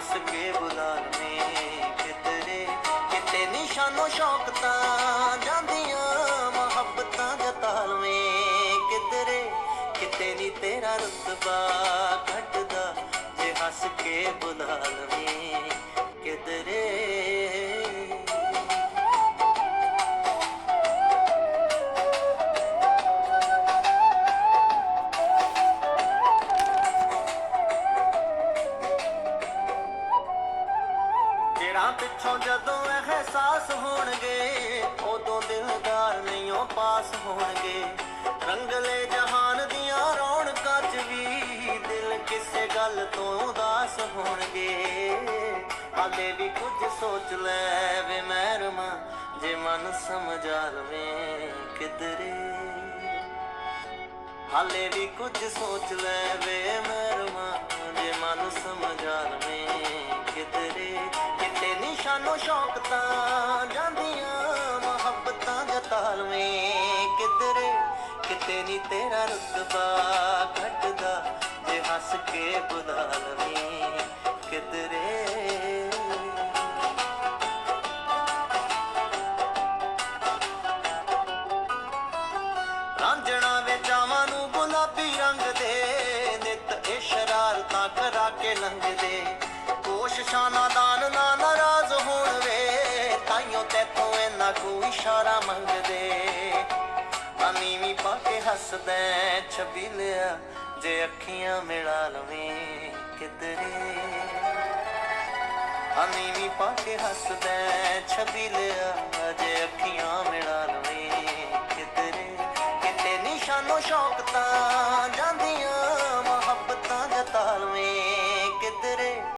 ਕੇ ਬੁਲਾ ਲਵੇਂ ਕਿਧਰੇ। ਕਿਤੇ ਨਿਸ਼ਾਨੋ ਸ਼ੌਕ ਤਾਂ ਜਾਂਦੀਆਂ, ਮੁਹੱਬਤਾਂ ਜਤਾ ਲਵੇਂ ਕਿਧਰੇ। ਕਿਤੇ ਨਹੀਂ ਤੇਰਾ ਰੁਤਬਾ ਘਟਦਾ, ਜੇ ਹੱਸ ਕੇ ਬੁਲਾ ਲਵੇਂ ਕਿਧਰੇ। ਜਿਹੜਾ ਪਿੱਛੋਂ ਜਦੋਂ ਅਹਿਸਾਸ ਹੋਣਗੇ, ਉਦੋਂ ਦਿਲਦਾਰ ਨਹੀਂਓ ਪਾਸ ਹੋਣਗੇ। ਰੰਗਲੇ ਜਹਾਨ ਦੀਆਂ ਰੌਣਕਾਂ 'ਚ ਵੀ ਦਿਲ ਕਿਸੇ ਗੱਲ ਤੋਂ ਉਦਾਸ ਹੋਣਗੇ। ਹਾਲੇ ਵੀ ਕੁਝ ਸੋਚ ਲੈ ਵੇ ਮਹਿਰਮਾ, ਜੇ ਮਨ ਸਮਝਾ ਲਵੇਂ ਕਿਧਰੇ। ਹਾਲੇ ਵੀ ਕੁਝ ਸੋਚ ਲੈ ਵੇ ਮਰਮਾ ਜੇ ਮਨ ਸਮਝਾ ਲਵੇਂ ਕਿਤੇ ਸ਼ੌਕ ਤਾਂ ਜਾਂਦੀਆਂ ਮੁਹੱਬਤਾਂ ਜਤਾ ਕਿਧਰੇ ਕਿਤੇ ਨਹੀਂ ਤੇਰਾ ਰੁਤਬਾ ਘਟਦਾ, ਜੇ ਹੱਸ ਕੇ ਬੁਲਾ ਕਿਧਰੇ ਰਾਂਝਣਾ ਵੇਚਾਵਾਂ ਨੂੰ ਗੁਲਾਬੀ ਰੰਗ ਦੇ, ਨਿਤ ਇਹ ਸ਼ਰਾਰਤਾਂ ਕਰਾ ਕੇ ਲੰਘਦੇ। ਕੋਸ਼ਿਸ਼ਾਂ ਨਾਦਾਨ ਨਾ ਨਾਰਾਜ਼ ਹੋਣ ਤੇਥੋਂ ਇੰਨਾ ਇਸ਼ਾਰਾ ਮੰਗਦੇ। ਅਨੀਵੀਂ ਪਾ ਕੇ ਹੱਸਦਾ ਛਬੀਲਿਆ ਜੇ ਅੱਖੀਆਂ ਮਿਲਾ ਲਵੇਂ ਕਿਧਰੇ। ਵੀ ਪਾ ਕੇ ਹੱਸਦਾ ਛਬੀਲਿਆ ਜੇ ਅੱਖੀਆਂ ਮਿਲਾ ਲਵੇਂ ਕਿਧਰੇ। ਕਿਤੇ ਨਿਸ਼ਾਨੋ ਸ਼ੌਕ ਤਾਂ